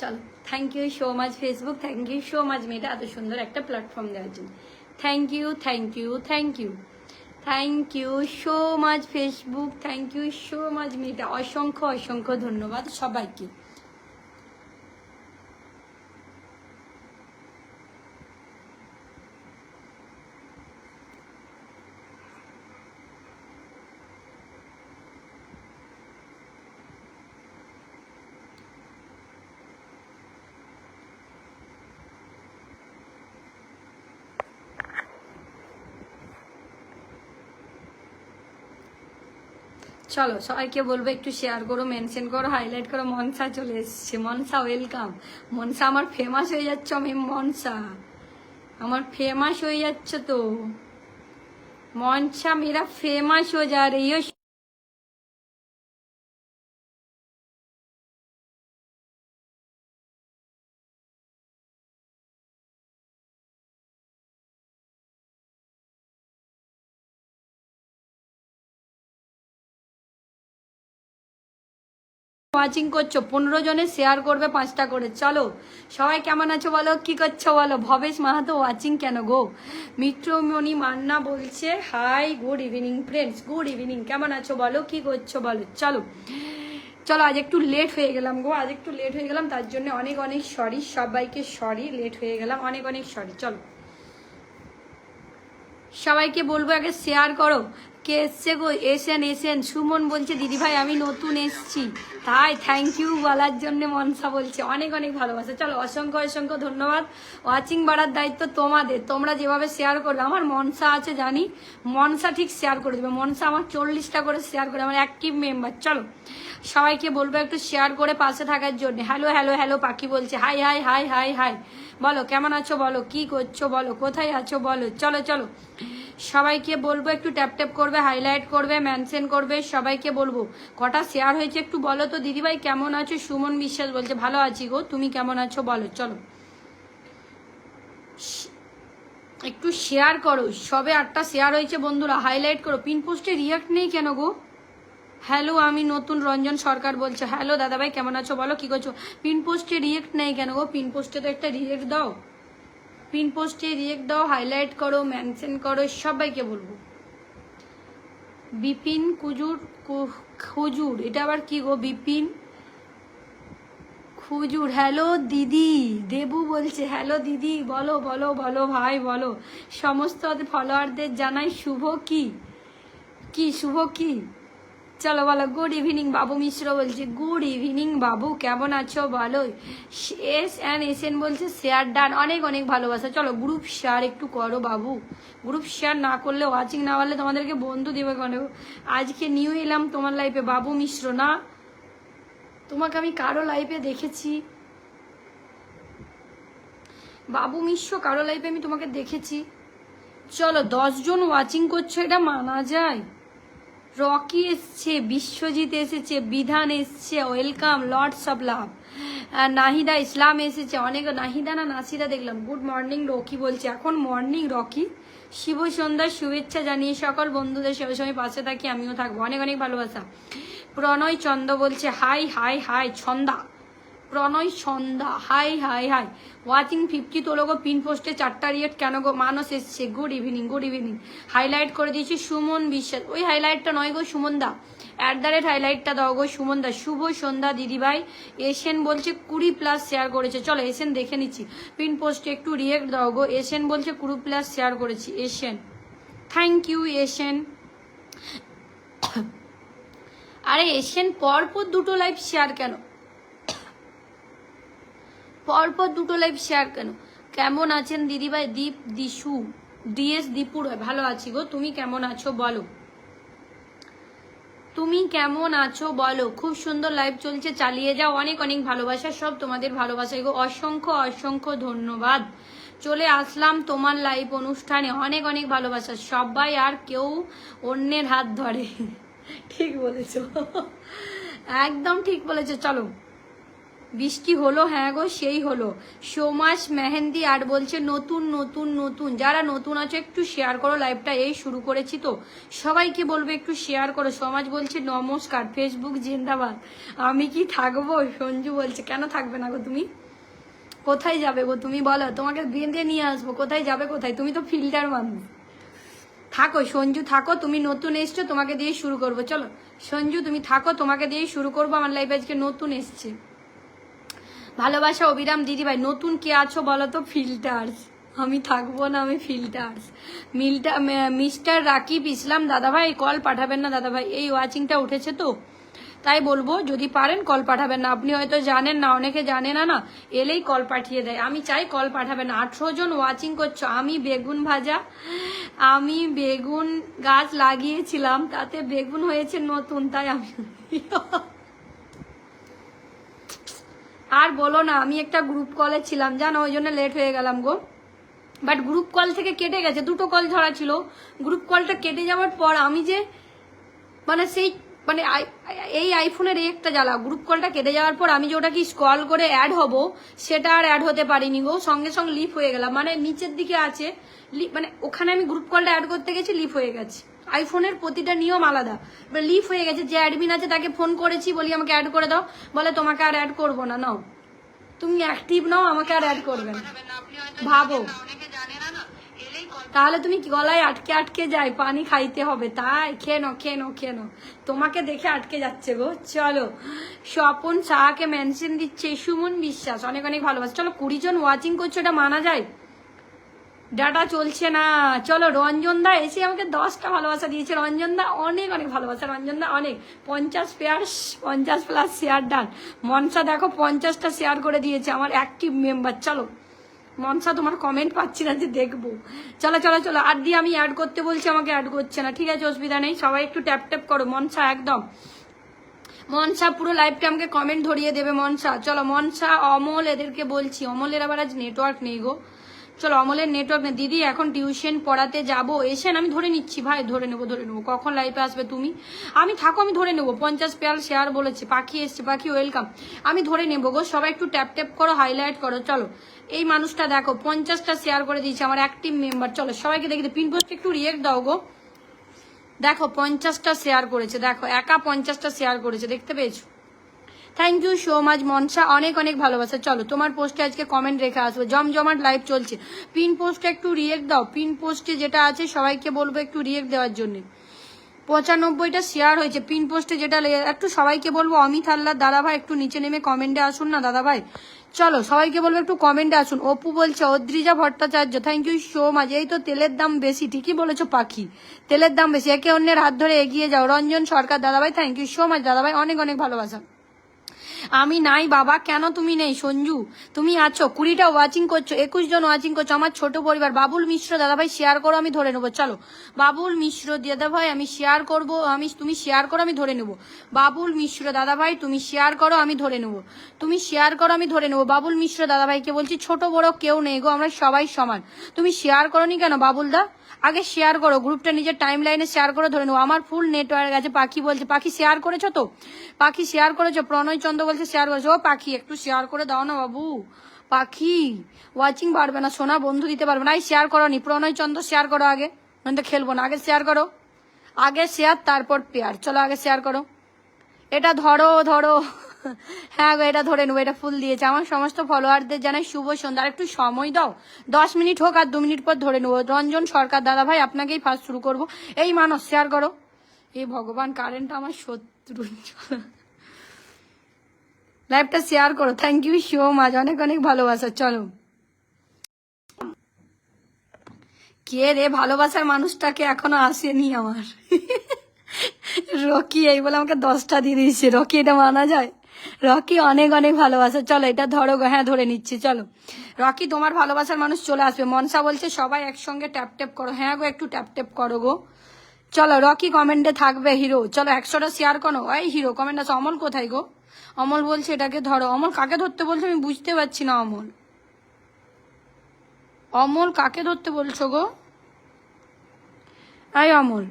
চলো thank you so much Facebook thank you so much মেয়েটা এত সুন্দর একটা প্ল্যাটফর্ম দেওয়ার জন্য। Thank you thank you thank you thank you so much Facebook thank you so much মেয়েটা। অসংখ্য অসংখ্য ধন্যবাদ সবাইকে। চলো, সবাইকে বলব একটু শেয়ার করো মেনশন করো হাইলাইট করো, মনসা চলে এসছে। মনসা ওয়েলকাম মনসা, আমার ফেমাস হয়ে যাচ্ছ, আমি মনসা। আমার ফেমাস হয়ে যাচ্ছ তো। মনসা মেরা ফেমাস হয়ে যা रही ওয়াচিং করছ পনেরো জনে শেয়ার করবে পাঁচটা করে। চলো, সবাই কেমন আছো বলো? কি করছ বলো? ভবেশ মাহাতো ওয়াচিং কেন গো? মিত্রমণি মান্না বলছে hi good evening friends good evening কেমন আছো বলো? কি করছ বলো? চলো চলো, আজ একটু লেট হয়ে গেলাম গো। আজ একটু লেট হয়ে গেলাম, তার জন্য অনেক অনেক সরি সবাইকে সরি লেট হয়ে গেলাম, অনেক অনেক সরি চলো, সবাইকে বলব, আগে শেয়ার করো। কে এসছে গো? এসেন এসেন। সুমন বলছে, দিদিভাই, আমি নতুন এসছি। তাই থ্যাংক ইউ বলার জন্য মনসা বলছে। অনেক অনেক ভালোবাসা। চলো, অসংখ্য অসংখ্য ধন্যবাদ। ওয়াচিং বাড়ার দায়িত্ব তোমাদের। তোমরা যেভাবে শেয়ার করবে, আমার মনসা আছে জানি। মনসা ঠিক শেয়ার করে দেবে। মনসা আমার চল্লিশটা করে শেয়ার করে, আমার অ্যাক্টিভ মেম্বার চলো, সবাইকে বলব একটু শেয়ার করে পাশে থাকার জন্য। হ্যালো হ্যালো হ্যালো পাখি বলছে। Hi hi hi hi hi বলো, কেমন আছো বলো? কি করছ বলো? কোথায় আছো বলো? চলো চলো। সবাইকে বলব, একটু ট্যাপ ট্যাপ করবে হাইলাইট করবে মেনশন করবে, সবাইকে বলব। কটা শেয়ার হয়েছে একটু বলো তো। দিদিভাই, কেমন আছো? সুমন বিশ্বাস বলছে, ভালো আছি গো। তুমি কেমন আছো? বলো, চলো। একটু শেয়ার করো। সবে আটটা শেয়ার হয়েছে বন্ধুরা হাইলাইট করো। পিন পোস্টে রিয়াক্ট নেই কেন গো? হ্যালো আমি নতুন রঞ্জন সরকার বলছে। হ্যালো দাদাভাই, কেমন আছো? বলো, কি করছ? পিন পোস্টে রিয়েক্ট নেই কেন গো? পিন পোস্টে তো একটা রিয়েক্ট দাও। পিন পোস্টে রিয়েক্ট দাও হাইলাইট করো মেনশন করো, সবাইকে বলব। বিপিন কুজুর খুজুর, এটা আবার কি গো? বিপিন খুজুর হ্যালো দিদি, দেবু বলছে হ্যালো দিদি, বলো বলো বলো, ভাই, বলো। সমস্ত ফলোয়ারদের জানাই শুভ কি? কি, শুভ কি? চলো বলো গুড ইভিনিং বাবু মিশ্র বলছে গুড ইভিনিং বাবু, কেমন আছো বলো এস অ্যান্ড এস এন বলছে শেয়ার ডান অনেক অনেক ভালোবাসা। চলো গ্রুপ শেয়ার একটু করো বাবু। গ্রুপ শেয়ার না করলে ওয়াচিং না পারলে তোমাদেরকে বন্ধু দেবে কেন? আজকে নিউ এলাম তোমার লাইফে বাবু মিশ্র, না? তোমাকে আমি কারও লাইফে দেখেছি? বাবু মিশ্র, কারও লাইফে আমি তোমাকে দেখেছি? চলো দশজন ওয়াচিং করছ, এটা মানা যায়। রকি এসছে, বিশ্বজিৎ এসেছে, বিধান এসছে, welcome, lords of love. Nahida Islam এসেছে, অনেক নাহিদা না নাসিদা দেখলাম। গুড মর্নিং, রকি বলছে। এখন মর্নিং, রকি। শিব সন্ধ্যার শুভেচ্ছা জানিয়ে সকল বন্ধুদের সে সময় পাশে থাকি, আমিও থাকব। অনেক অনেক ভালোবাসা। প্রণয় চন্দ বলছে, hi hi hi, Chhanda. Pranay সন্ধ্যা। Hi hi hi. Watching fifty তোলো গো পিন পোস্টে চারটা রিয়েট কেন গো? মানুষ এসছে। Good evening good evening highlight করে দিয়েছি সুমন বিশ্বাস। ওই হাইলাইটটা নয় গো, সুমন দা। অ্যাট দ্য রেট হাইলাইটটা দাও গো, সুমন দা। শুভ সন্ধ্যা, দিদিভাই। এশিয়ান বলছে কুড়ি প্লাস শেয়ার করেছে। চলো এশিয়ান দেখে নিচ্ছি। পিন পোস্টে একটু রিয়েক্ট দাও গো। এশিয়ান বলছে কুড়ি প্লাস শেয়ার করেছি। এশিয়ান থ্যাংক ইউ এশিয়ান আরে এশিয়ান পরপর দুটো লাইভ শেয়ার কেন? পরপর দুটো লাইভ শেয়ার কেন? কেমন আছেন দিদিভাই? দীপ, দিশু ডিএস দীপুর ভালো আছি গো। তুমি কেমন আছো বলো। তুমি কেমন আছো বলো। খুব সুন্দর লাইভ চলছে, চালিয়ে যাও। অনেক অনেক ভালোবাসা, সব তোমাদের ভালোবাসা গো। অসংখ্য অসংখ্য ধন্যবাদ। চলে আসলাম তোমার লাইভ অনুষ্ঠানে। অনেক অনেক ভালোবাসা। সবাই আর কেউ অন্যের হাত ধরে। ঠিক বলেছ। একদম ঠিক বলেছ। চলো। বৃষ্টি হলো হ্যাঁ গো, সেই হলো। সোমাস মেহেন্দি আর বলছে, নতুন নতুন নতুন। যারা নতুন আছে, একটু শেয়ার করো লাইভটা এই শুরু করেছি তো। সবাইকে বলবে, একটু শেয়ার করো। সমাজ বলছে, নমস্কার ফেসবুক জিন্দাবাদ। আমি কি থাকব? সঞ্জু বলছে, কেন থাকবে না গো তুমি? কোথায় যাবে গো তুমি বলো? তোমাকে বেঁধে নিয়ে আসব। কোথায় যাবে, কোথায়? তুমি তো ফিল্টার মানুষ। থাকো, সঞ্জু, থাকো। তুমি নতুন এসছো, তোমাকে দিয়ে শুরু করব। চলো, সঞ্জু, তুমি থাকো, তোমাকে দিয়ে শুরু করব। আমার লাইফ আজকে নতুন এসছে। ভালোবাসা অবিরাম দিদি ভাই নতুন কে আছো বলো তো? ফিল্টার্স আমি থাকব না, আমি ফিল্টার্স মিলটা মিস্টার রাকিব ইসলাম দাদা ভাই কল পাঠাবেন না দাদা ভাই এই ওয়াচিংটা উঠেছে তো? তাই বলব, যদি পারেন কল পাঠাবেন না। আপনি হয়তো জানেন না, অনেকে জানে না না? এলেই কল পাঠিয়ে দেয়। আমি চাই কল পাঠাবেন আঠেরো জন ওয়াচিং করছ। আমি বেগুন ভাজা, আমি বেগুন গাছ লাগিয়েছিলাম। তাতে বেগুন হয়েছে নতুন, তাই আমি আর বলো না, আমি একটা গ্রুপ কলে ছিলাম, জানো, ওই জন্য লেট হয়ে গেলাম গো। বাট গ্রুপ কল থেকে কেটে গেছে, দুটো কল ধরা ছিল। গ্রুপ কলটা কেটে যাওয়ার পর আমি যে মানে সেই মানে এই আইফোনের একটা জ্বালা। গ্রুপ কলটা কেটে যাওয়ার পর আমি যে ওটা কি স্ক্রল করে অ্যাড হব, সেটা আর অ্যাড হতে পারিনি গো। সঙ্গে সঙ্গে লিফ হয়ে গেলাম। মানে নিচের দিকে আছে মানে ওখানে আমি গ্রুপ কলটা অ্যাড করতে গেছি লিফ হয়ে গেছে। আইফোনের প্রতিটা নিয়ম আলাদা। এবার লিফ হয়ে গেছে, যে অ্যাডমিন আছে তাকে ফোন করেছি, বলি আমাকে অ্যাড করে দাও। বলে, তোমাকে আর অ্যাড করব না, নাও। তুমি অ্যাক্টিভ নাও, আমাকে আর অ্যাড করবে না। ভাবো। তাহলে তুমি গলায় আটকে আটকে যাই, পানি খাইতে হবে। তাই, খেয়ে নো খেয়ে নো খেয়ে নো তোমাকে দেখে আটকে যাচ্ছে গো। চলো, স্বপন শাহকে মেনশন দিচ্ছে সুমন বিশ্বাস। অনেক অনেক ভালোবাসে। চলো, কুড়ি জন ওয়াচিং করছ, এটা মানা যায়? ডাটা চলছে না। চলো রঞ্জন দা এসে আমাকে দশটা ভালোবাসা দিয়েছে। রঞ্জন দা অনেক অনেক ভালোবাসা। রঞ্জন দা অনেক। পঞ্চাশ পেয়ার পঞ্চাশ প্লাস শেয়ার ডান মনসা দেখো, পঞ্চাশটা শেয়ার করে দিয়েছে আমার অ্যাক্টিভ মেম্বার চলো, মনসা তোমার কমেন্ট পাচ্ছি না যে দেখব। চলো চলো চলো। আর দিয়ে আমি অ্যাড করতে বলছি, আমাকে অ্যাড করছে না। ঠিক আছে, অসুবিধা নেই। সবাই একটু ট্যাপ ট্যাপ করো। মনসা একদম। মনসা পুরো লাইভটা আমাকে কমেন্ট ধরিয়ে দেবে, মনসা। চলো, মনসা, অমল এদেরকে বলছি। অমলের আবার আজ নেটওয়ার্ক নেই গো। চলো অমলের নেটওয়ার্ক নেই দিদি, এখন টিউশন পড়াতে যাব। এসেন আমি ধরে নিচ্ছি। ভাই, ধরে নেব ধরে নেব। কখন লাইফে আসবে তুমি? আমি থাকো, আমি ধরে নেব। পঞ্চাশ পেয়াল শেয়ার বলেছে। পাখি এসছে, পাখি ওয়েলকাম আমি ধরে নেব গো। সবাই একটু ট্যাপ ট্যাপ করো হাইলাইট করো। চলো, এই মানুষটা দেখো, পঞ্চাশটা শেয়ার করে দিয়েছে আমার অ্যাক্টিভ মেম্বার চলো, সবাইকে দেখি পিন পোস্ট একটু রিয়েক্ট দাও গো। দেখো, পঞ্চাশটা শেয়ার করেছে। দেখো, একা পঞ্চাশটা শেয়ার করেছে। দেখতে পেয়েছ? Thank you so much Manasa অনেক অনেক ভালোবাসা। চলো, তোমার পোস্টে আজকে কমেন্ট রেখে আসব। জমজমাট লাইভ চলছে। পিন পোস্টে একটু রিয়েক্ট দাও। পিন পোস্টে যেটা আছে, সবাইকে বলব একটু রিয়েক্ট দেওয়ার জন্য। পঁচানব্বইটা শেয়ার হয়েছে। পিন পোস্টে যেটা একটু সবাইকে বলব, অমিত হাল্লার দাদা ভাই, একটু নিচে নেমে কমেন্টে আসুন না, দাদা ভাই। চলো, সবাইকে বলব একটু কমেন্টে আসুন। অপু বলছে, Adrija Bhattacharya thank you so much এই তো তেলের দাম বেশি। ঠিকই বলেছ, পাখি। তেলের দাম বেশি। একে অন্যের হাত ধরে এগিয়ে যাও। রঞ্জন সরকার, দাদা ভাই থ্যাংক ইউ সো মাচ দাদা ভাই, অনেক অনেক ভালোবাসা। আমি নাই, বাবা। কেন তুমি নেই, সঞ্জু? তুমি আছো, কুড়িটা ওয়াচিং করছ, একুশ জন ওয়াচিং করছ, আমার ছোট পরিবার। বাবুল মিশ্র, দাদাভাই শেয়ার করো, আমি ধরে নেব। চলো। বাবুল মিশ্র, দাদাভাই, আমি শেয়ার করব, আমি, তুমি শেয়ার করো, আমি ধরে নেব। বাবুল মিশ্র, দাদাভাই, তুমি শেয়ার করো, আমি ধরে নেব। তুমি শেয়ার করো, আমি ধরে নেব। বাবুল মিশ্র দাদা ভাইকে বলছি, ছোট বড় কেউ নেই গো, আমরা সবাই সমান। তুমি শেয়ার করনি কেন, বাবুল দা? আগে শেয়ার করো গ্রুপটা নিজের টাইম লাইনে শেয়ার করে ধরে নেব আমার ফুল নেটওয়ার্ক আছে, পাখি বলছে, পাখি শেয়ার করেছ তো? পাখি শেয়ার করেছ, প্রণয় চন্দ্র বলছে শেয়ার করেছ। ও পাখি, একটু শেয়ার করে দাও না বাবু। পাখি ওয়াচিং পারবে না, সোনা বন্ধু দিতে পারবে না। এই শেয়ার করো নি, প্রণয় চন্দ্র শেয়ার করো আগে তো খেলব না। আগে শেয়ার করো। আগে শেয়ার তারপর পেয়ার চলো আগে শেয়ার করো। এটা ধরো ধরো। হ্যাঁ গো, এটা ধরে নেব, এটা ফুল দিয়েছে। আমার সমস্ত ফলোয়ারদের জানাই শুভ সন্ধ্যা। আর একটু সময় দাও। দশ মিনিট হোক আর দু মিনিট পর ধরে নেব। রঞ্জন সরকার দাদা ভাই, আপনাকেই ফার্স্ট শুরু করব। এই মানুষ শেয়ার করো। এই ভগবান কারেন্ট আমার শত্রু। লাইভটা শেয়ার করো। থ্যাংক ইউ সো মাচ অনেক অনেক ভালোবাসা। চলো। কে রে, ভালোবাসার মানুষটাকে এখনও আসেনি আমার। রকি, এই বলে আমাকে দশটা দিয়ে দিয়েছে। রকি, এটা মানা যায়? রকি অনেক অনেক ভালোবাসা। চলো, এটা ধরো হ্যাঁ ধরে নিচ্ছি, চলো। রকি, তোমার ভালোবাসার মানুষ চলে আসবে। মনসা বলছে, সবাই একসঙ্গে ট্যাপ ট্যাপ করো। হ্যাঁ গো, একটু ট্যাপ ট্যাপ করো গো। চলো, রকি কমেন্টে থাকবে, হিরো। চলো, একশোটা শেয়ার করো। ওই হিরো কমেন্ট আছে অমল কোথায় গো? অমল বলছে, এটাকে ধরো। অমল কাকে ধরতে বলছে? আমি বুঝতে পারছি না, অমল। অমল কাকে ধরতে বলছো গো? আই অমল।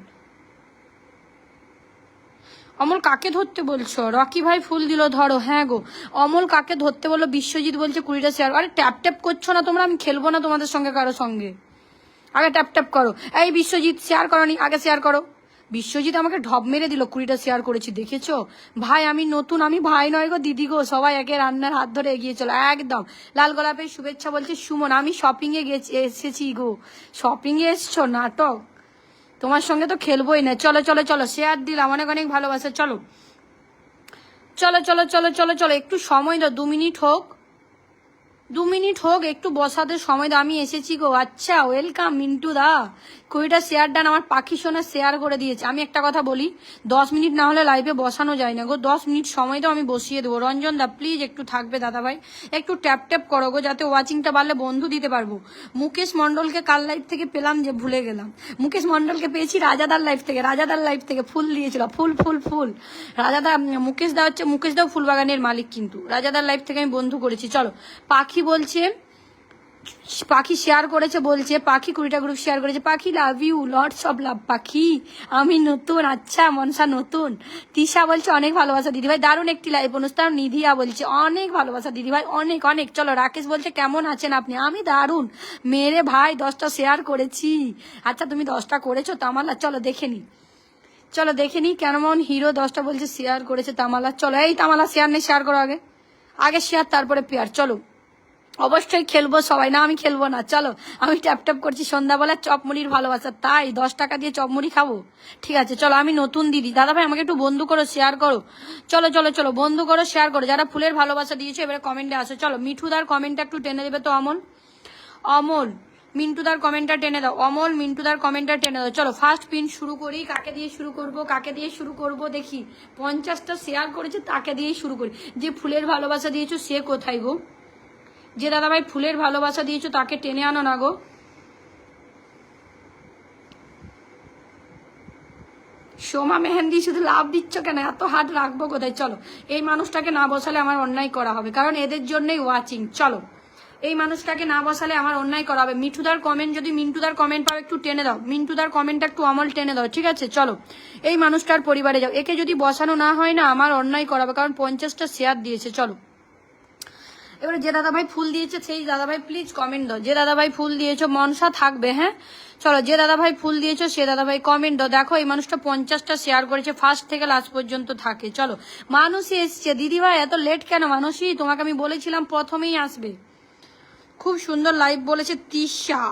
অমল কাকে ধরতে বলছো? রকি ভাই ফুল দিল, ধরো হ্যাঁ গো। অমল কাকে ধরতে বলল? বিশ্বজিৎ বলছে কুড়িটা শেয়ার আরে ট্যাপ ট্যাপ করছ না তোমরা? আমি খেলব না তোমাদের সঙ্গে কারও সঙ্গে। আগে ট্যাপ ট্যাপ করো। এই বিশ্বজিৎ শেয়ার করনি, আগে শেয়ার করো। বিশ্বজিৎ আমাকে ঢপ মেরে দিল, কুড়িটা শেয়ার করেছি, দেখেছ? ভাই, আমি নতুন, আমি ভাই নয় গো, দিদি গো। সবাই একে রান্নার হাত ধরে এগিয়ে চলো। একদম। লাল গোলাপের শুভেচ্ছা বলছে, সুমন, আমি শপিং এ গেছি, এসেছি গো। শপিং এ এসছো? নাটক। তোমার সঙ্গে তো খেলবোই না। চলো চলো চলো শেয়ার দিলাম অনেক অনেক ভালোবাসা। চলো। চলো চলো চলো চলো চলো, একটু সময় দাও, দু মিনিট হোক। দু মিনিট হোক, একটু বসাতে সময় দাও, আমি এসেছি গো। আচ্ছা ওয়েলকাম মিন্টু দা কুড়িটা শেয়ার ডান আমার পাখি সোনা শেয়ার করে দিয়েছে। আমি একটা কথা বলি, দশ মিনিট না হলে লাইভে বসানো যায় না গো। দশ মিনিট সময় দাও, আমি বসিয়ে দেবো। রঞ্জন দা প্লিজ একটু থাকবে দাদা ভাই। একটু ট্যাপ ট্যাপ করো গো, যাতে ওয়াচিংটা বাড়লে বন্ধু দিতে পারব। মুকেশ মন্ডলকে কাল লাইভ থেকে পেলাম যে ভুলে গেলাম। মুকেশ মন্ডলকে পেয়েছি রাজাদার লাইফ থেকে। রাজাদার লাইফ থেকে ফুল দিয়েছিল। ফুল ফুল ফুল। রাজাদা, মুকেশ দা হচ্ছে মুকেশ দাও ফুলবাগানের মালিক কিন্তু। রাজাদার লাইফ থেকে আমি বন্ধু করেছি। চলো, পাখি বলছে, পাখি শেয়ার করেছে, বলছে, পাখি কুড়িটা গ্রুপ শেয়ার করেছে, Pakhi love you lots of love Pakhi, আমি নতুন আচ্ছা মনসা নতুন। তিশা বলছে, অনেক ভালোবাসা, দিদিভাই, দারুণ একটি লাইভ অনুষ্ঠান, নিধিয়া বলছে, অনেক ভালোবাসা, দিদিভাই, অনেক অনেক। চলো, রাকেশ বলছে, কেমন আছেন আপনি? আমি দারুণ। মেরে ভাই, দশটা শেয়ার করেছি। আচ্ছা তুমি দশটা করেছ, তামালা, চলো, দেখে নি। চলো, দেখে নি, কেমন হিরো দশটা বলছে শেয়ার করেছে তামালা। চলো, এই তামালা শেয়ার নেই শেয়ার করো আগে। আগে শেয়ার তারপরে পেয়ার চলো। অবশ্যই খেলব সবাই। না, আমি খেলব না। চলো, আমি ট্যাপ ট্যাপ করছি সন্ধ্যাবেলা চপমুড়ির ভালোবাসা। তাই দশ টাকা দিয়ে চপমুড়ি খাব। ঠিক আছে, চলো, আমি নতুন দিদি। দাদা ভাই, আমাকে একটু বন্ধু করো শেয়ার করো। চলো চলো চলো, বন্ধু করো শেয়ার করো। যারা ফুলের ভালোবাসা দিয়েছে, এবারে কমেন্টে আসো। চলো, মিঠুদার কমেন্টটা একটু টেনে দেবে তো অমল? অমল, মিন্টুদার কমেন্টটা টেনে দাও। অমল, মিন্টুদার কমেন্টটা টেনে দাও। চলো ফার্স্ট পিন শুরু করি। কাকে দিয়ে শুরু করব, কাকে দিয়ে শুরু করব, দেখি। পঞ্চাশটা শেয়ার করেছে, তাকে দিয়েই শুরু করি। যে ফুলের ভালোবাসা দিয়েছ, সে কোথায় গো? যে দাদাভাই ফুলের ভালোবাসা দিয়েছ তাকে টেনে আনো না গো। সোমা মেহেন্দি শুধু লাভ দিচ্ছ কেন? এত হাত রাখব কোথায়? চলো, এই মানুষটাকে না বসালে আমার অন্যায় করা হবে, কারণ এদের জন্যই ওয়াচিং চলো, এই মানুষটাকে না বসালে আমার অন্যায় করা হবে। মিঠুদার কমেন্ট যদি মিন্টুদার কমেন্ট পাও, একটু টেনে দাও। মিন্টুদার কমেন্টটা একটু আমল টেনে দাও, ঠিক আছে? চলো, এই মানুষটার পরিবারে যাও। একে যদি বসানো না হয় না, আমার অন্যায় করাবে কারণ পঞ্চাশটা শেয়ার দিয়েছে। চলো। এবারে যে দাদাভাই ফুল দিয়েছে, সেই দাদাভাই প্লিজ কমেন্ট দাও। যে দাদাভাই ফুল দিয়েছ, মনসা থাকবে হ্যাঁ? চলো, যে দাদাভাই ফুল দিয়েছ, সে দাদাভাই কমেন্ট দাও। দেখো, এই মানুষটা পঞ্চাশটা শেয়ার করেছে ফার্স্ট থেকে লাস্ট পর্যন্ত থাকে। চলো, মানুষই এসছে। দিদিভাই, এত লেট কেন? মানুষই, তোমাকে আমি বলেছিলাম, প্রথমেই আসবে। খুব সুন্দর লাইভ বলেছে তিশা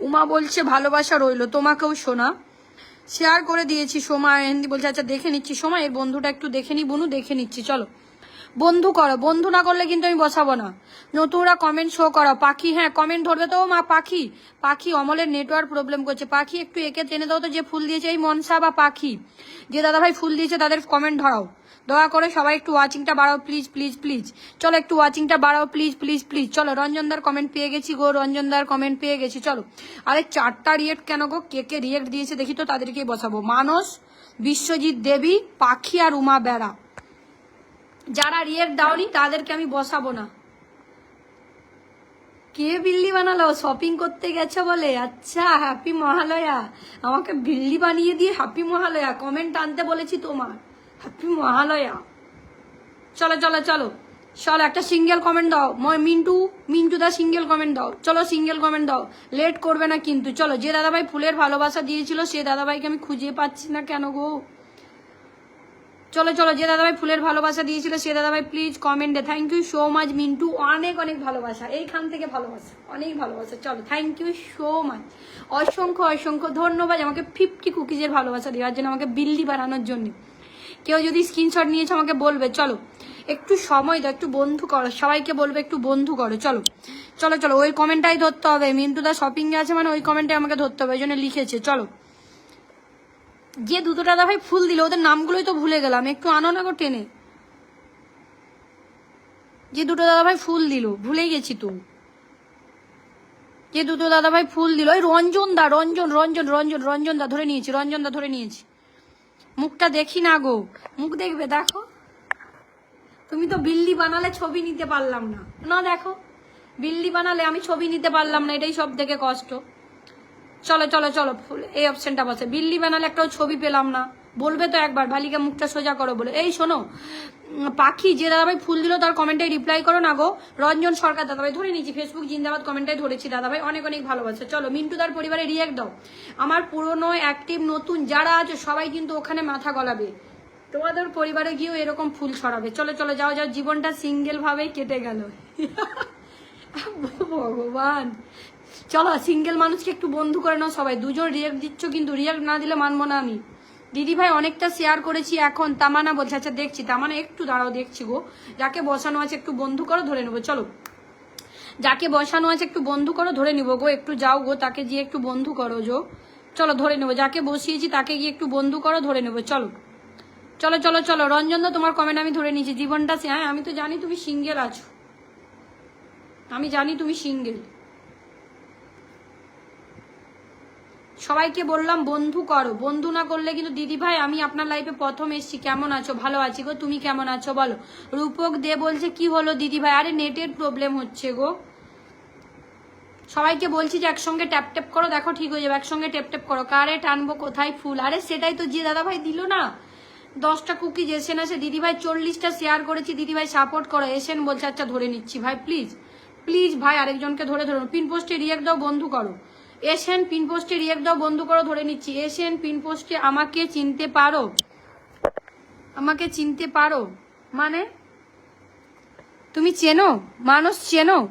উমা বলছে, ভালোবাসা রইল। তোমাকেও শোনা শেয়ার করে দিয়েছি, সোমা হিন্দি বলছে আচ্ছা দেখে নিচ্ছি। সোমা, এর বন্ধুটা একটু দেখে নি, বনু, দেখে নিচ্ছি। চলো। বন্ধু করো, বন্ধু না করলে কিন্তু আমি বসাবো না। নতুনরা কমেন্ট শো করো। পাখি হ্যাঁ কমেন্ট ধরবে তো মা পাখি। পাখি অমলের নেটওয়ার্ক প্রবলেম করছে। পাখি একটু একে টেনে দাও তো যে ফুল দিয়েছে এই মনসা বা পাখি। যে দাদাভাই ফুল দিয়েছে তাদের কমেন্ট ধরাও। দয়া করে সবাই একটু ওয়াচিংটা বাড়াও প্লিজ প্লিজ প্লিজ চলো একটু ওয়াচিংটা বাড়াও প্লিজ প্লিজ প্লিজ চলো, রঞ্জনদার কমেন্ট পেয়ে গেছি গো, রঞ্জনদার কমেন্ট পেয়ে গেছি। চলো। আরে চারটা রিয়েক্ট কেন গো? কে কে রিয়েক্ট দিয়েছে দেখি তো তাদেরকেই বসাবো। মানস, বিশ্বজিৎ দেবী, পাখি আর উমা বেড়া। যারা রিয়েক্ট দাওনি, তাদেরকে আমি বসাবো না। কে বিল্লি বানালো? শপিং করতে গেছে বলে? আচ্ছা হ্যাপি মহালয়া আমাকে বিল্লি বানিয়ে দিয়ে হ্যাপি মহালয়া কমেন্ট আনতে বলেছি তোমার। হ্যাপি মহালয়া চলো চলো চলো। চলো, একটা সিঙ্গেল কমেন্ট দাও। মিন্টু মিন্টু দা সিঙ্গেল কমেন্ট দাও। চলো সিঙ্গেল কমেন্ট দাও। লেট করবে না কিন্তু। চলো, যে দাদাভাই ফুলের ভালোবাসা দিয়েছিল, সে দাদাভাইকে আমি খুঁজে পাচ্ছি না কেন গো? চলো চলো, যে দাদাভাই ফুলের ভালোবাসা দিয়েছিল, সে দাদাভাই প্লিজ কমেন্টে thank you so much Mintu. অনেক অনেক ভালোবাসা। এইখান থেকে ভালোবাসা। অনেক ভালোবাসা। চলো থ্যাংক ইউ সো মাচ অসংখ্য অসংখ্য ধন্যবাদ আমাকে ফিফটি কুকিজের ভালোবাসা দেওয়ার জন্য, আমাকে বিল্লি বানানোর জন্য। কেউ যদি স্ক্রিনশট নিয়েছে, আমাকে বলবে, চলো, একটু সময় দাও, একটু বন্ধু করো। সবাইকে বলবে, একটু বন্ধু করো। চলো চলো চলো, ওই কমেন্টটাই ধরতে হবে। মিন্টু দা শপিংয়ে আছে মানে ওই কমেন্টটাই আমাকে ধরতে হবে, ওই জন্য লিখেছে। চলো। যে দুটো দাদা ভাই ফুল দিল, ওদের নামগুলোই তো ভুলে গেলাম, একটু আনো না গো টেনে। যে দুটো দাদা ভাই ফুল দিল ভুলে গেছি তো। যে দুটো দাদা ভাই ফুল দিল ওই রঞ্জন দা, রঞ্জন রঞ্জন রঞ্জন রঞ্জন দা ধরে নিয়েছি, রঞ্জন দা ধরে নিয়েছি। মুখটা দেখি না গো, মুখ দেখবে, দেখো। তুমি তো বিল্লি বানালে ছবি নিতে পারলাম না। না, দেখো, বিল্লি বানালে আমি ছবি নিতে পারলাম না, এটাই সব থেকে কষ্ট। চলো চলো চলো এই অপশনটা বসে। বিল্লি বানালে একটাও ছবি পেলাম না। বলবে তো একবার বালিকা মুখটা সোজা করো বলে। এই শোনো পাখি যে দাদাভাই ফুল দিল তার কমেন্টে রিপ্লাই করো না গো। রঞ্জন সরকার দাদাভাই, ধরে নিয়েছি ফেসবুক জিন্দাবাদ কমেন্টাই ধরেছি। দাদাভাই অনেক অনেক ভালোবাসে। চলো, মিন্টু তার পরিবারে রিয়াক্ট দাও। আমার পুরনো অ্যাক্টিভ নতুন যারা আছে, সবাই কিন্তু ওখানে মাথা গলাবে। তোমাদের পরিবারে গিয়েও এরকম ফুল ছড়াবে। চলো চলো, যাও যাও। জীবনটা সিঙ্গেল ভাবেই কেটে গেল। ভগবান। চলো সিঙ্গেল মানুষকে একটু বন্ধু করে নাও সবাই। দুজন রিয়াক্ট দিচ্ছ, কিন্তু রিয়াক্ট না দিলে মানবো না আমি। দিদি ভাই, অনেকটা শেয়ার করেছি এখন। তামানা বলছে আচ্ছা দেখছি। তামানা, একটু দাঁড়াও, দেখছি গো। যাকে বসানো আছে একটু বন্ধু করো, ধরে নেব। চলো। যাকে বসানো আছে একটু বন্ধু করো, ধরে নিবো গো। একটু যাও গো, তাকে গিয়ে একটু বন্ধু করো জো চলো, ধরে নেব। যাকে বসিয়েছি তাকে গিয়ে একটু বন্ধু করো, ধরে নেব। চলো। চলো চলো চলো। রঞ্জন দা, তোমার কমেন্ট আমি ধরে নিয়েছি। জীবনটা হ্যাঁ আমি তো জানি তুমি সিঙ্গেল আছো। আমি জানি তুমি সিঙ্গেল সবাইকে বললাম, বন্ধু করো। বন্ধু না করলে কিন্তু, দিদি ভাই, আমি আপনার লাইফে প্রথম এসছি। কেমন আছো? ভালো আছি গো। তুমি কেমন আছো? বলো। রূপক দে বলছে, কি হলো দিদি ভাই? আরে নেটের প্রবলেম হচ্ছে গো। সবাইকে বলছি যে, একসঙ্গে ট্যাপ ট্যাপ করো, দেখো ঠিক হয়ে যাবে। একসঙ্গে ট্যাপ ট্যাপ করো। কারে টানবো কোথায় ফুল? আরে সেটাই তো যে দাদা ভাই দিল না। দশটা কুকিজ এসেন আছে দিদি ভাই চল্লিশটা শেয়ার করেছি। দিদি ভাই সাপোর্ট করো। এসেন বলছে আচ্ছা ধরে নিচ্ছি ভাই প্লিজ প্লিজ ভাই, আরেকজনকে ধরে ধরুন পিন পোস্টে রিয়েক্ট দাও, বন্ধু করো। এসেন পিন পোস্টে রিয়েক্ট দাও, বন্ধু করো, ধরে নিচ্ছি। এশিয়ান পিনপোস্টে আমাকে চিনতে পারো? আমাকে চিনতে পারো? মানে? তুমি চেনো? মানুষ চেনো?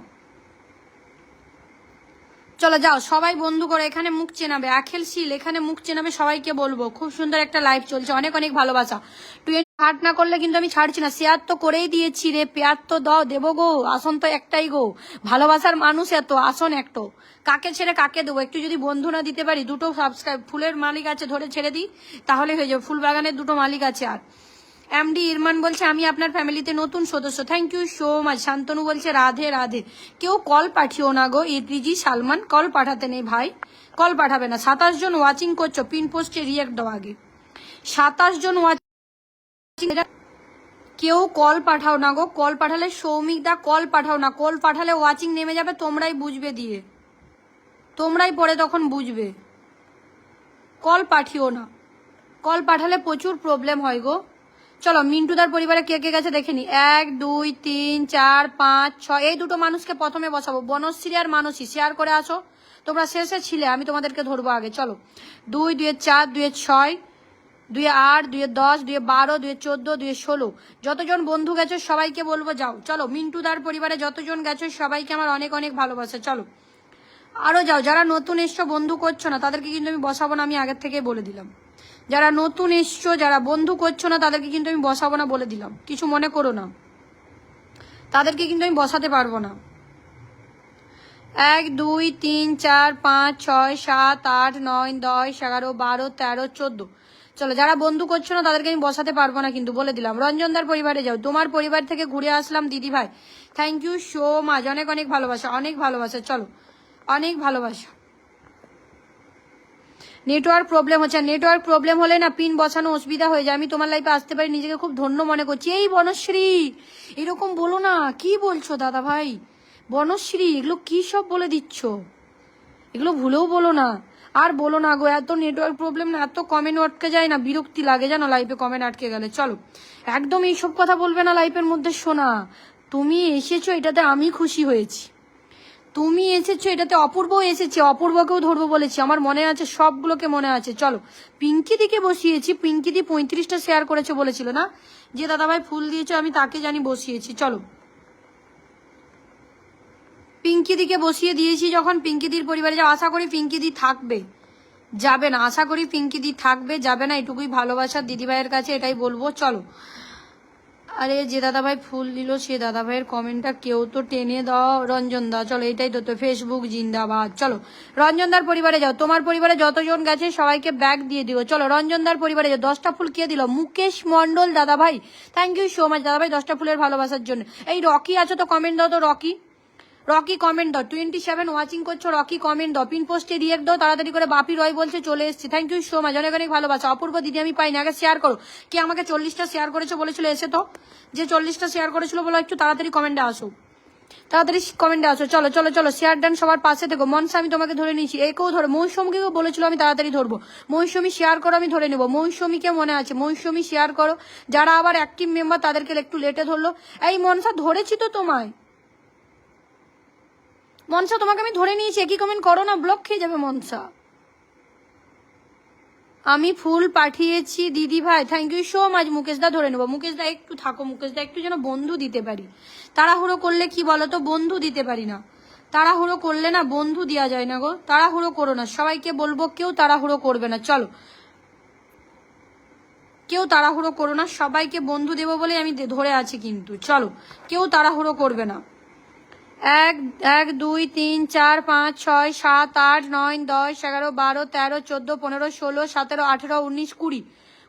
চলো যাও, সবাই বন্ধু করে এখানে মুখ চেনাবে। আখেল শীল, এখানে মুখ চেনাবে, সবাইকে বলব। খুব সুন্দর একটা লাইভ চলছে, অনেক অনেক ভালোবাসা। টুয়েন্টি হার্ট না করলে কিন্তু আমি ছাড়ছি না। শেয়ার তো করেই দিয়েছি রে, পেয়ার তো দাও, দেবো গো, আসন তো একটাই গো। ভালোবাসার মানুষ এত, আসন একটো। কাকে ছেড়ে কাকে দেবো? একটু যদি বন্ধু না দিতে পারি, দুটো সাবস্ক্রাইব ফুলের মালিক আছে, ধরে ছেড়ে দিই, তাহলে হয়ে যাবে। ফুল বাগানের দুটো মালিক আছে আর। এমডি ইরমান বলছে, আমি আপনার ফ্যামিলিতে নতুন সদস্য। Thank you so much Shantanu বলছে, রাধে রাধে। কেউ কল পাঠিও না গো। ইদ্রিজি সালমান কল পাঠাতে নেই ভাই। কল পাঠাবে না। সাতাশ জন ওয়াচিং করছ পিন পোস্টে রিয়েক্ট দাও আগে। সাতাশ জন ওয়াচিং কেউ কল পাঠাও না গো। কল পাঠালে সৌমিক দা কল পাঠাও না। কল পাঠালে ওয়াচিং নেমে যাবে, তোমরাই বুঝবে দিয়ে। তোমরাই পরে তখন বুঝবে। কল পাঠিও না। কল পাঠালে প্রচুর প্রবলেম হয় গো। চলো, মিন্টুদার পরিবারে কে কে গেছে দেখে নি। এক, দুই, তিন, চার, পাঁচ, ছয়, এই দুটো মানুষকে প্রথমে বসাবো। বনশ্রী আর মানসী শেয়ার করে আসো। তোমরা শেষে ছিলে, আমি তোমাদেরকে ধরবো আগে। চলো, দুই, দুয়ে চার, দুয়ে ছয়, দুয়ে আট, দুয়ে দশ, দুয়ে বারো, দুয়ে চোদ্দ, দুয়ে ষোলো। যতজন বন্ধু গেছো সবাইকে বলব যাও। চলো, মিন্টুদার পরিবারে যতজন গেছো সবাইকে আমার অনেক অনেক ভালোবাসে। চলো, আরও যাও। যারা নতুন এসছো, বন্ধু করছ না, তাদেরকে কিন্তু আমি বসাবো না, আমি আগের থেকেই বলে দিলাম। যারা নতুন এসছো, যারা বন্ধু করছ না, তাদেরকে কিন্তু আমি বসাবো না বলে দিলাম। কিছু মনে করো না। তাদেরকে কিন্তু আমি বসাতে পারব না। এক, দুই, তিন, চার, পাঁচ, ছয়, সাত, আট, নয়, দশ, এগারো, বারো, তেরো, চোদ্দ। চলো, যারা বন্ধু করছ না, তাদেরকে আমি বসাতে পারব না কিন্তু বলে দিলাম। রঞ্জনদার পরিবারে যাও। তোমার পরিবার থেকে ঘুরে আসলাম দিদি ভাই থ্যাংক ইউ সো মাচ অনেক অনেক ভালোবাসা অনেক ভালোবাসা। চলো, অনেক ভালোবাসা। নেটওয়ার্ক প্রবলেম হচ্ছে নেটওয়ার্ক প্রবলেম হলে না পিন বসানো অসুবিধা হয়ে যায়। আমি তোমার লাইফে আসতে পারি, নিজেকে খুব ধন্য মনে করছি। এই বনশ্রী, এরকম বলো না, কি বলছো দাদা ভাই? বনশ্রী, এগুলো কি সব বলে দিচ্ছ? এগুলো ভুলেও বলো না। আর বলো না গো, এত নেটওয়ার্ক প্রবলেম না, এত কমেন্ট আটকে যায় না, বিরক্তি লাগে জানো লাইফে কমেন্ট আটকে গেলে। চলো, একদম এইসব কথা বলবে না লাইফের মধ্যে, শোনা। তুমি এসেছ, এটাতে আমি খুশি হয়েছি। তুমি এসেছ, এটাতে অপূর্ব এসেছে, অপূর্বকেও ধরবো বলেছি। আমার মনে আছে, সবগুলোকে মনে আছে। চলো, পিঙ্কি দিকে বসিয়েছি। পিঙ্কি দি পঁয়ত্রিশটা শেয়ার করেছে বলেছিল না? যে দাদাভাই ফুল দিয়েছ, আমি তাকে জানি বসিয়েছি। চলো। পিঙ্কি দিকে বসিয়ে দিয়েছি যখন পিঙ্কি দির পরিবারে যা আশা করি পিঙ্কি দি থাকবে। যাবে না। আশা করি পিঙ্কি দি থাকবে, যাবে না। এটুকুই ভালোবাসা দিদিভাইয়ের কাছে, এটাই বলব। চলো। আরে যে দাদাভাই ফুল দিল, সে দাদাভাইয়ের কমেন্টটা কেউ তো টেনে দাও। রঞ্জন দা, চলো এটাই তো তো ফেসবুক জিন্দাবাদ। চলো রঞ্জনদার পরিবারে যাও। তোমার পরিবারে যতজন গেছে, সবাইকে ব্যাগ দিয়ে দিও। চলো রঞ্জনদার পরিবারে যাও। দশটা ফুল কে দিল? মুকেশ মন্ডল দাদাভাই। থ্যাংক ইউ সো মাচ দাদাভাই, দশটা ফুলের ভালোবাসার জন্য। এই রকি আছো তো কমেন্ট দাও তো, রকি। রকি কমেন্ট দাও। টোয়েন্টি সেভেন ওয়াচিং করছ, রকি কমেন্ট দাও। পিন পোস্টে রিয়েক্ট দাও, তাড়াতাড়ি করে বাপি রয় বলছে, চলে এসেছি। থ্যাংক ইউ সো মাচ অনেক অনেক ভালোবাসা। অপূর্ব দিদি, আমি পাইনি, আগে শেয়ার করো। কে আমাকে চল্লিশটা শেয়ার করেছ বলেছিল, এসে তো। যে চল্লিশটা শেয়ার করেছিল বলো, একটু তাড়াতাড়ি কমেন্টে আসো। তাড়াতাড়ি কমেন্টে আসো, চলো চলো চলো শেয়ার ডান সবার পাশে থেকো। মনসা, আমি তোমাকে ধরে নিয়েছি। একেও ধরো, মৌসুমীকেও বলেছিল, আমি তাড়াতাড়ি ধরবো। মৌসুমী শেয়ার করো, আমি ধরে নেব। মৌসুমীকে মনে আছে, মৌসুমী শেয়ার করো। যারা আবার অ্যাক্টিভ মেম্বার তাদেরকে একটু লেটে ধরলো। এই মনসা, ধরেছি তো তোমায়। মনসা, তোমাকে আমি ধরে নিয়েছি, একই কমেন্ট করো না ব্লক খেয়ে যাবে মনসা। আমি ফুল পাঠিয়েছি, দিদি ভাই থ্যাংক ইউ সো মাচ মুকেশদা ধরে নেব। মুকেশদা একটু থাকো মুকেশদা একটু যেন বন্ধু দিতে পারি। তাড়াহুড়ো করলে কি বলো তো বন্ধু দিতে পারি না। তাড়াহুড়ো করলে না বন্ধু দেওয়া যায় না গো। তাড়াহুড়ো করো না, সবাইকে বলব, কেউ তাড়াহুড়ো করবে না। চলো। কেউ তাড়াহুড়ো করো না, সবাইকে বন্ধু দেবো বলে আমি ধরে আছি কিন্তু। চলো, কেউ তাড়াহুড়ো করবে না। এক এক, দুই, তিন, চার, পাঁচ, ছয়, সাত, আট, নয়, দশ, এগারো, বারো, তেরো, চোদ্দ, পনেরো, ষোলো, সতেরো, আঠেরো, উনিশ, কুড়ি।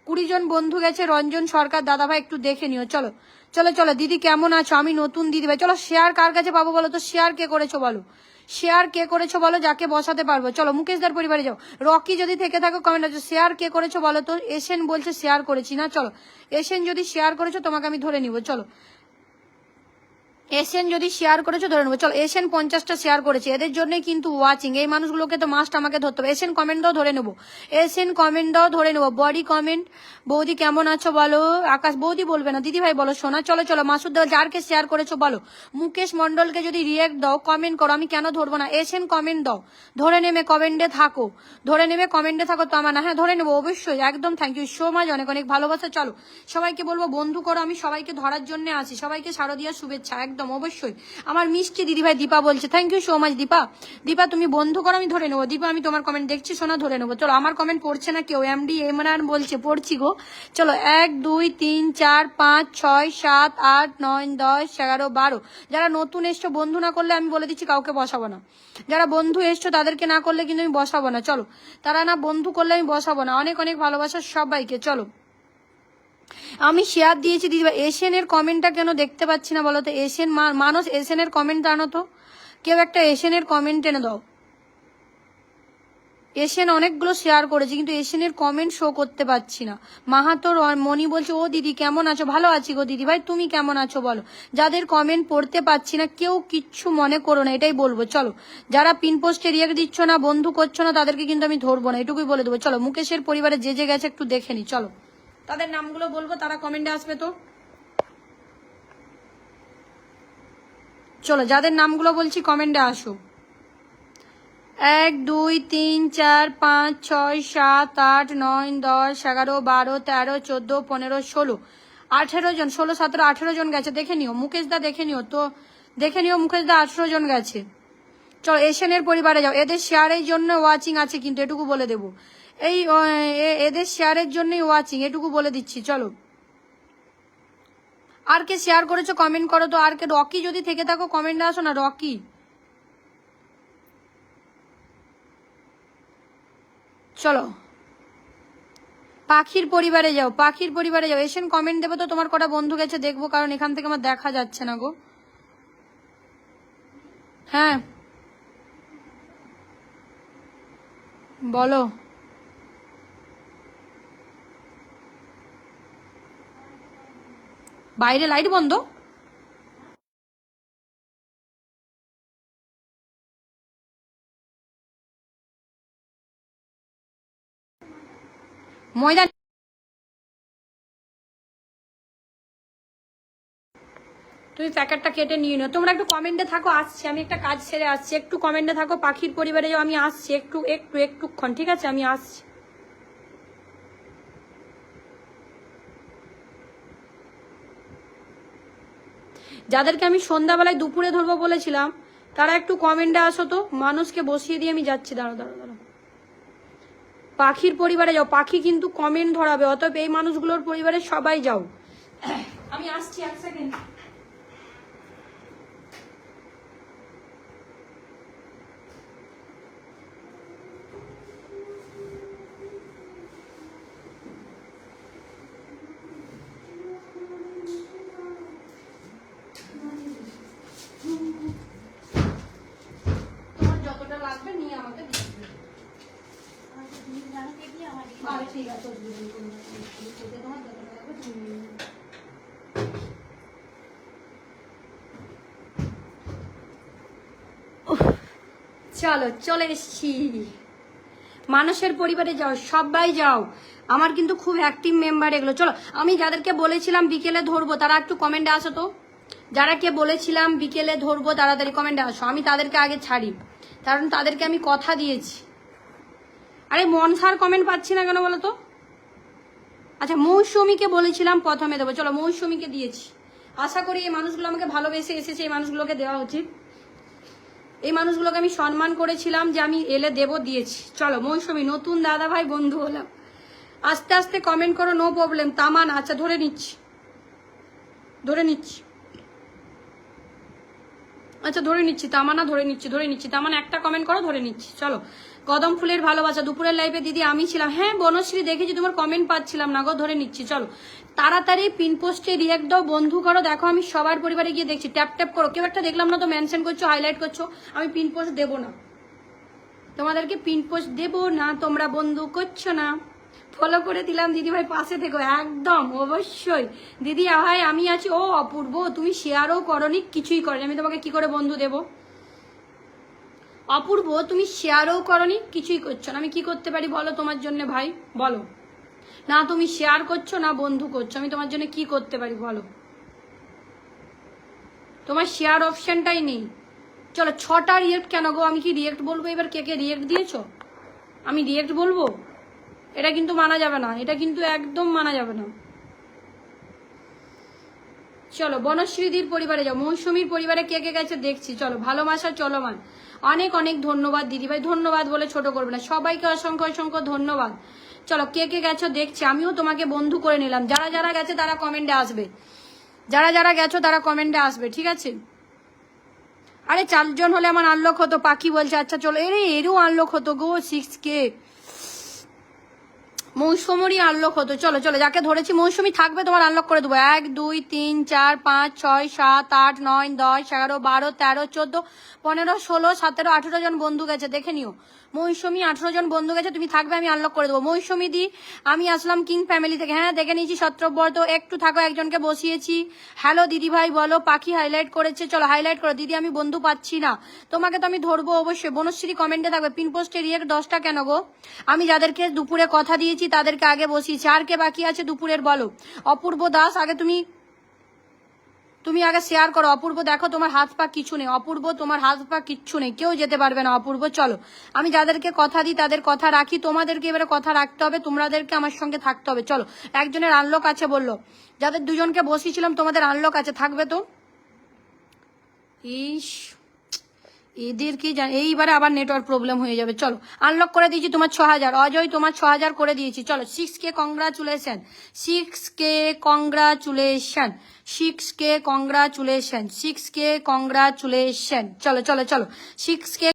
কুড়ি জন বন্ধু গেছে, রঞ্জন, সরকার, দাদাভাই, একটু দেখে নিও, চলো। চলো চলো, দিদি কেমন আছো? আমি নতুন দিদি ভাই। চলো শেয়ার কার কাছে পাবো বলো তো? শেয়ার কে করেছ বলো? শেয়ার কে করেছ বলো? যাকে বসাতে পারব। চলো মুকেশদার পরিবারে যাও। রকি যদি থেকে থাকো কমেন্ট আছে শেয়ার কে করেছ বলো তো? এসেন বলছে শেয়ার করেছি না? চলো, এসেন যদি শেয়ার করেছ, তোমাকে আমি ধরে নিব। চলো এশিয়ান যদি শেয়ার করেছ, ধরে নেব। চলো এশিয়ান পঞ্চাশটা শেয়ার করেছে। এদের জন্যই কিন্তু ওয়াচিং এই মানুষগুলোকে তো মাস্ট আমাকে ধরতে হবে। এশিয়ান কমেন্ট দাও, ধরে নেব। এশিয়ান কমেন্ট দাও, ধরে নেব। বডি কমেন্ট বৌদি, কেমন আছো বলো? আকাশ, বৌদি বলবে না। দিদি ভাই বলো, সোনা, চলো চলো। মাসুদ দাও যারকে শেয়ার করেছ, বলো। মুকেশ মন্ডলকে যদি রিয়েক্ট দাও কমেন্ট করো। আমি কেন ধরবো না? এশিয়ান কমেন্ট দাও। ধরে নেমে কমেন্টে থাকো। ধরে নেমে কমেন্টে থাকো তো আমার না। হ্যাঁ ধরে নেব, অবশ্যই। একদম থ্যাংক ইউ সো মাচ অনেক অনেক ভালোবাসা। চলো, সবাইকে বলব, বন্ধু করো। আমি সবাইকে ধরার জন্য আছি। সবাইকে শারদীয় শুভেচ্ছা। একদম, অবশ্যই। আমার মিষ্টি দিদিভাই দীপা বলছে thank you so much Dipa. Dipa, তুমি বন্ধু করো, আমি ধরে নেব। দীপা, আমি তোমার কমেন্ট দেখছি শোনা ধরে নেব। চলো, আমার কমেন্ট পড়ছে না কেউ এমডি এমরান বলছে, পড়ছি গো। চলো, এক, দুই, তিন, চার, পাঁচ, ছয়, সাত, আট, নয়, দশ, এগারো, বারো। যারা নতুন এসছো, বন্ধু না করলে আমি বলে দিচ্ছি, কাউকে বসাবো না। যারা বন্ধু এসছো, তাদেরকে না করলে কিন্তু আমি বসাবো না। চলো, তারা না বন্ধু করলে আমি বসাবো না। অনেক অনেক ভালোবাসা সবাইকে। চলো আমি শেয়ার দিয়েছি, দিদি এশিয়ানের কমেন্টটা কেন দেখতে পাচ্ছি না বলো তো? এশিয়ান মানুষ এশিয়ানের কমেন্ট আনো তো। কেউ একটা এশিয়ানের কমেন্ট এনে দাও। এশিয়ান অনেকগুলো শেয়ার করেছি, কিন্তু এশিয়ানের কমেন্ট শো করতে পারছি না। মাহাতোর মনি বলছে, ও দিদি, কেমন আছো? ভালো আছি গো দিদি ভাই, তুমি কেমন আছো বলো? যাদের কমেন্ট পড়তে পারছি না, কেউ কিচ্ছু মনে করো না, এটাই বলব। চলো, যারা পিন পোস্টে রিয়েক্ট দিচ্ছ না, বন্ধু করছ না, তাদেরকে কিন্তু আমি ধরবো না, এটুকুই বলে দেবো। চলো, মুকেশের পরিবারে যে যে গেছে, একটু দেখে নি। চলো। তাদের নামগুলো বলব, তারা কমেন্টে আসবে তো। চলো, যাদের নামগুলো বলছি কমেন্টে আসো। এক, দুই, তিন, চার, পাঁচ, ছয়, সাত, আট, নয়, দশ, এগারো, বারো, তেরো, চোদ্দ, পনেরো, ষোলো। আঠেরো জন, ষোলো, সতেরো, আঠেরো জন গেছে, দেখে নিও। মুকেশ দা দেখে নিও তো। দেখে নিও মুকেশ দা আঠেরো জন গেছে। চলো, এশিয়ানের পরিবারে যাও। এদের শেয়ারের জন্য ওয়াচিং আছে, কিন্তু এটুকু বলে দেবো। এই এদের শেয়ারের জন্যই ওয়াচিং এটুকু বলে দিচ্ছি, চলো। আর কে শেয়ার করেছ কমেন্ট করো তো। আর কে, রকি যদি থেকে থাকো কমেন্টে আসো না, রকি। চলো। পাখির পরিবারে যাও, পাখির পরিবারে যাও। এসেন কমেন্ট দেবো তো, তোমার কটা বন্ধু গেছে, দেখব, কারণ এখান থেকে আমার দেখা যাচ্ছে না গো। হ্যাঁ। বলো। বাইরে লাইট বন্ধ? ময়দান তুমি প্যাকেটটা কেটে নিয়ে নিও। তোমরা একটু কমেন্টে থাকো, আসছি। আমি একটা কাজ সেরে আসছি। একটু কমেন্টে থাকো, পাখির পরিবারে যাও, আমি আসছি। একটু একটু, একটুক্ষণ, ঠিক আছে? আমি আসছি। যাদেরকে আমি সন্ধ্যাবেলায় দুপুরে ধরবো বলেছিলাম, তারা একটু কমেন্টে আসো তো। মানুষকে বসিয়ে দিয়ে আমি যাচ্ছি। দাঁড়ো দাঁড়ো দাঁড়ো পাখির পরিবারে যাও। পাখি কিন্তু কমেন্ট ধরাবে, অতএব এই মানুষগুলোর পরিবারে সবাই যাও। আমি আসছি এক সেকেন্ড চলো, চলে এসছি। মানুষের পরিবারে যাও, সবাই যাও। আমার কিন্তু খুব অ্যাক্টিভ মেম্বার এগুলো। চলো, আমি যাদেরকে বলেছিলাম বিকেলে ধরবো, তারা একটু কমেন্টে আসো তো। যারা কে বলেছিলাম বিকেলে ধরবো তাড়াতাড়ি কমেন্টে আসো। আমি তাদেরকে আগে ছাড়ি, কারণ তাদেরকে আমি কথা দিয়েছি। আরে মনসার কমেন্ট পাচ্ছি না কেন বলো তো? আচ্ছা মৌসুমীকে বলেছিলাম প্রথমে দেবো। চলো, মৌসুমীকে দিয়েছি। আশা করি এই মানুষগুলো আমাকে ভালোবেসে এসেছে, এই মানুষগুলোকে দেওয়া উচিত। এই মানুষগুলোকে আমি সম্মান করেছিলাম যে আমি এলে দেব, দিয়েছি। চলো, মৌসুমী, নতুন দাদা ভাই বন্ধু হলাম। আস্তে আস্তে কমেন্ট করো নো প্রবলেম তামান আচ্ছা ধরে নিচ্ছি। ধরে নিচ্ছি। আচ্ছা ধরে নিচ্ছি। তামানা, ধরে নিচ্ছি ধরে নিচ্ছি। তামান, একটা কমেন্ট করো, ধরে নিচ্ছি। চলো। কদম ফুলের ভালোবাসা, দুপুরের লাইফে দিদি আমি ছিলাম। হ্যাঁ বনশ্রী, দেখেছি, তোমার কমেন্ট পাচ্ছিলাম না গো, ধরে নিচ্ছি, চলো। তাড়াতাড়ি পিন পোস্টে রিয়েক্ট দাও বন্ধু করো, দেখো আমি সবার পরিবারে গিয়ে দেখছি। ট্যাপ ট্যাপ করো, কেউ একটা দেখলাম না তো মেনশন করছ হাইলাইট করছ, আমি পিন পোস্ট দেবো না। তোমাদেরকে পিন পোস্ট দেবো না, তোমরা বন্ধু করছ না। ফলো করে দিলাম, দিদি ভাই, পাশে থেকো, একদম, অবশ্যই। দিদি ভাই আমি আছি, ও অপূর্ব, তুমি শেয়ারও করনি, কিছুই করনি। আমি তোমাকে কি করে বন্ধু দেব? অপূর্ব, তুমি শেয়ারও করনি, কিছুই করছ না। আমি কি করতে পারি বলো তোমার জন্য ভাই? বলো। না, তুমি শেয়ার করছ, না বন্ধু করছ। আমি তোমার জন্য কি করতে পারি বলো? তোমার শেয়ার অপশনটাই নেই। চলো, ছটা রিয়েক্ট কেন গো? আমি কি রিয়েক্ট বলব? এবার কে কে রিয়েক্ট দিয়েছ? আমি রিয়েক্ট বলব? এটা কিন্তু মানা যাবে না। এটা কিন্তু একদম মানা যাবে না। চলো, বনশ্রীদির পরিবারে যাও। মৌসুমীর পরিবারে কে কে গেছে দেখছি। চলো, ভালোবাসা চলমান। অনেক অনেক ধন্যবাদ, দিদিভাই। ধন্যবাদ বলে ছোট করবে না। সবাইকে অসংখ্য অসংখ্য ধন্যবাদ। চলো, কে কে গেছো দেখছি। আমিও তোমাকে বন্ধু করে নিলাম। যারা যারা গেছে তারা কমেন্টে আসবে। যারা যারা গেছো তারা কমেন্টে আসবে, ঠিক আছে? আরে চারজন হলে আমার আনলক হতো। পাখি বলছে আচ্ছা চলো। এরে, এরও আনলক হতো গো সিক্স কে মৌসুমীরই আনলক হতো। চলো চলো, যাকে ধরেছি মৌসুমি থাকবে তোমার আনলক করে দেবো। এক, দুই, তিন, চার, পাঁচ, ছয়, সাত, আট, নয়, দশ, এগারো, বারো, তেরো, চোদ্দ, পনেরো, ষোলো, সতেরো, আঠেরো জন বন্ধু গেছে, দেখে নিও। মৌসুমী আঠেরো জন বন্ধু গেছে, তুমি থাকবে, আমি আনলক করে দেবো। মৌসুমী দি, আমি আসলাম কিং ফ্যামিলি থেকে। হ্যাঁ দেখে নিয়েছি সত্রব্রত একটু থাকো, একজনকে বসিয়েছি। হ্যালো দিদি ভাই বলো, পাখি হাইলাইট করেছে, চলো হাইলাইট করো। দিদি, আমি বন্ধু পাচ্ছি না। তোমাকে তো আমি ধরবো অবশ্যই। বনশ্রী কমেন্টে থাকবে, পিন পোস্টে রিয়েক্ট দশটা কেন গো? আমি যাদেরকে দুপুরে কথা দিয়েছি, তাদেরকে আগে বসিয়েছি। আর কে বাকি আছে দুপুরের, বলো। অপূর্ব দাস, আগে তুমি তুমি আগে শেয়ার করো। অপূর্ব, দেখো তোমার হাত পা কিছু নেই। অপূর্ব, তোমার হাত পা কিচ্ছু নেই। কেউ যেতে পারবে না, অপূর্ব। চলো, আমি যাদেরকে কথা দিই, তাদের কথা রাখি। তোমাদেরকে এবারে কথা রাখতে হবে, তোমাদেরকে আমার সঙ্গে থাকতে হবে। চলো, একজনের আনলক আছে বলল। যাদের দুজনকে বসিয়েছিলাম, তোমাদের আনলক আছে। থাকবে তো? ইস এদের কি জান এইবারে আবার নেটওয়ার্ক প্রবলেম হয়ে যাবে। চলো আনলক করে দিয়েছি তোমার ছ হাজার অজয়, তোমার ছ হাজার করে দিয়েছি। চলো six K congratulation six K congratulation six K congratulation six K congratulation চলো চলো চলো। সিক্স কে